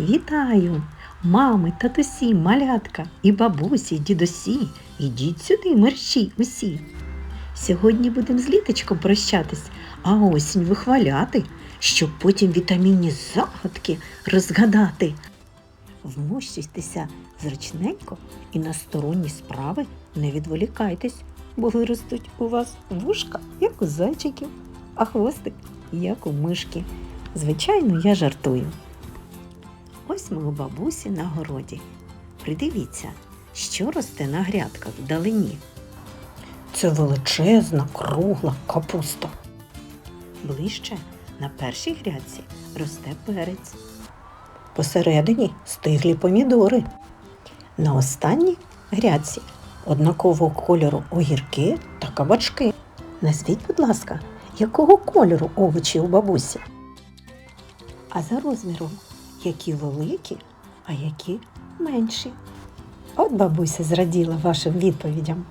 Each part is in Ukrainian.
Вітаю! Мами, татусі, малятка і бабусі, дідусі. Ідіть сюди, мерщій усі. Сьогодні будемо з літочком прощатись, а осінь вихваляти, щоб потім вітамінні загадки розгадати. Вмощуйтеся зручненько і на сторонні справи не відволікайтесь, бо виростуть у вас вушка, як у зайчиків, а хвостик, як у мишки. Звичайно, я жартую. Ось ми у бабусі на городі. Придивіться, що росте на грядках вдалині. Це величезна кругла капуста. Ближче на першій грядці росте перець. Посередині стиглі помідори. На останній грядці однакового кольору огірки та кабачки. Назвіть, будь ласка, якого кольору овочі у бабусі? А за розміром, які великі, а які менші. От бабуся зраділа вашим відповідям.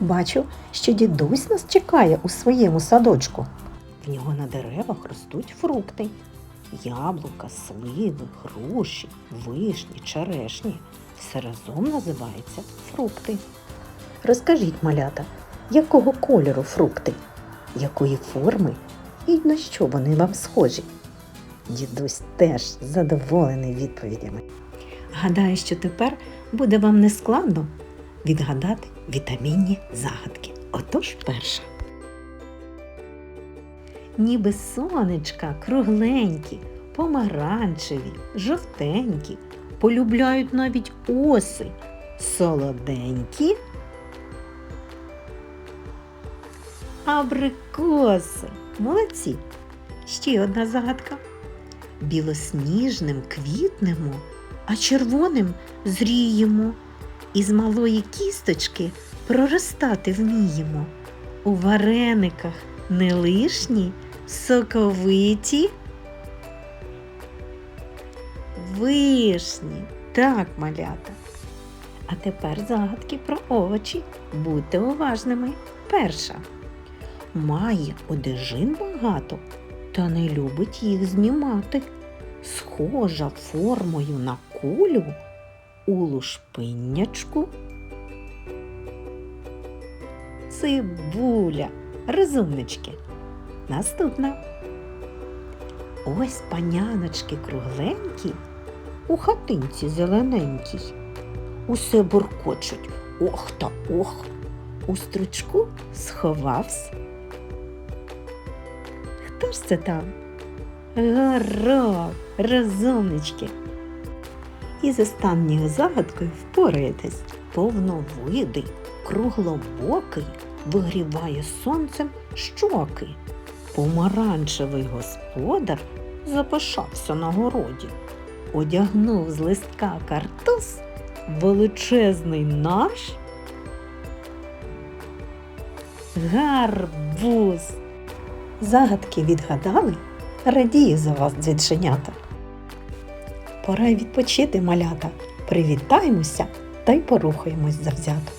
Бачу, що дідусь нас чекає у своєму садочку. В нього на деревах ростуть фрукти. Яблука, сливи, груші, вишні, черешні. Все разом називається фрукти. Розкажіть, малята, якого кольору фрукти, якої форми і на що вони вам схожі? Дідусь теж задоволений відповідями. Гадаю, що тепер буде вам нескладно відгадати вітамінні загадки. Отож перша. Ніби сонечка кругленькі, помаранчеві, жовтенькі, полюбляють навіть оси, солоденькі. Абрикоси. Молодці. Ще одна загадка. Білосніжним квітнемо, а червоним зріємо. Із малої кісточки проростати вміємо. У варениках не лишні, соковиті. Вишні. Так, малята. А тепер загадки про овочі. Будьте уважними. Перша. Має одежин багато, та не любить їх знімати. Схожа формою на кулю у лушпиннячку. Цибуля, розумнички. Наступна. Ось паняночки кругленькі, у хатинці зелененькій. Усе буркочуть ох та ох. У стручку сховався. Хто ж це там? Горох, розумнички. І з останньою загадкою впораєтесь. Повновидий, круглобокий, вигріває сонцем щоки. Помаранчевий господар запишався на городі. Одягнув з листка картуз величезний наш гарбуз. Загадки відгадали? Радію за вас, дзвідченята. Пора й відпочити, малята. Привітаємося та й порухаємось завзято.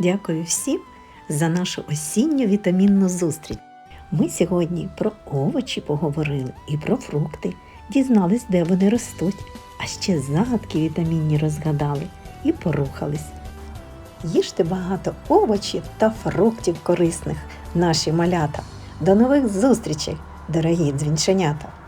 Дякую всім за нашу осінню вітамінну зустріч. Ми сьогодні про овочі поговорили і про фрукти, дізнались, де вони ростуть, а ще загадки вітамінні розгадали і порухались. Їжте багато овочів та фруктів корисних, наші малята. До нових зустрічей, дорогі дзвінченята!